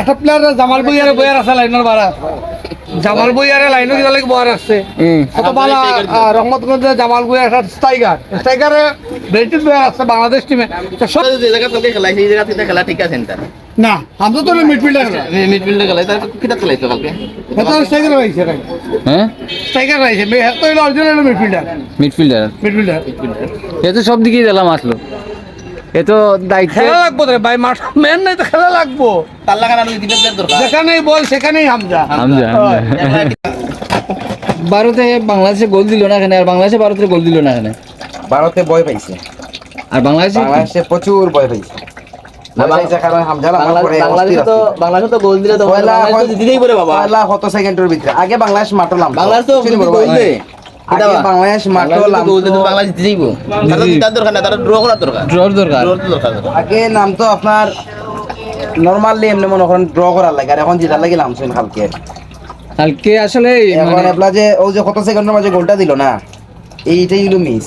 একটা প্লেয়ার জামাল বইয়ারে বইয়ার আছে লাইনের বাড়া জামাল বইয়ারে লাইনে কিনা লাগে বয়ার আছে। কত ভালো রহমতগঞ্জে জামাল বইয়ার একটা স্ট্রাইকার স্ট্রাইকারে আছে বাংলাদেশ টিমে সব যে জায়গা খেলা সেই জায়গা থেকে খেলা ঠিক আছে না আমরা তো মিডফিল্ডার মিডফিল্ডে খেলা তার কিটা খেলাইতো কালকে? এটা স্ট্রাইকার রয়েছে হ্যাঁ? স্ট্রাইকার রয়েছে মেয়ে তো অরিজিনাল মিডফিল্ডার মিডফিল্ডার মিডফিল্ডার এ সব দিকেই দিলাম আসলো। এ তো দায়িত্ব খেলা লাগবো রে ভাই মাঠ মেন নাই তো খেলা লাগবো। তার লাগানো দরকার। যেখানেই বল সেখানেই হামজা। হামজা ভারতে বাংলাদেশে গোল দিল না এখানে আর বাংলাদেশে ভারতের গোল দিল না এখানে? ভারতে ভয় পাইছে। আর বাংলাদেশে বাংলাদেশে প্রচুর ভয় পাইছে। আগে বাংলাদেশ মাঠলাম বাংলাদেশ তো গোল। দেয় বাংলাদেশ মাঠলাম গোল দিলে বাংলাদেশ জিতেই যাইবো তারা জিতার দরকার না তারা ড্র করার দরকার। ড্রর দরকার। দরকার আগে নাম তো আপনার নরমালি এমনি মনে করেন ড্র করার লাগে আর এখন লাগে নামছেন কালকে কালকে আসলে এখন মানে যে ও যে কত সেকেন্ডের মাঝে গোলটা দিল না এইটাই হলো মিস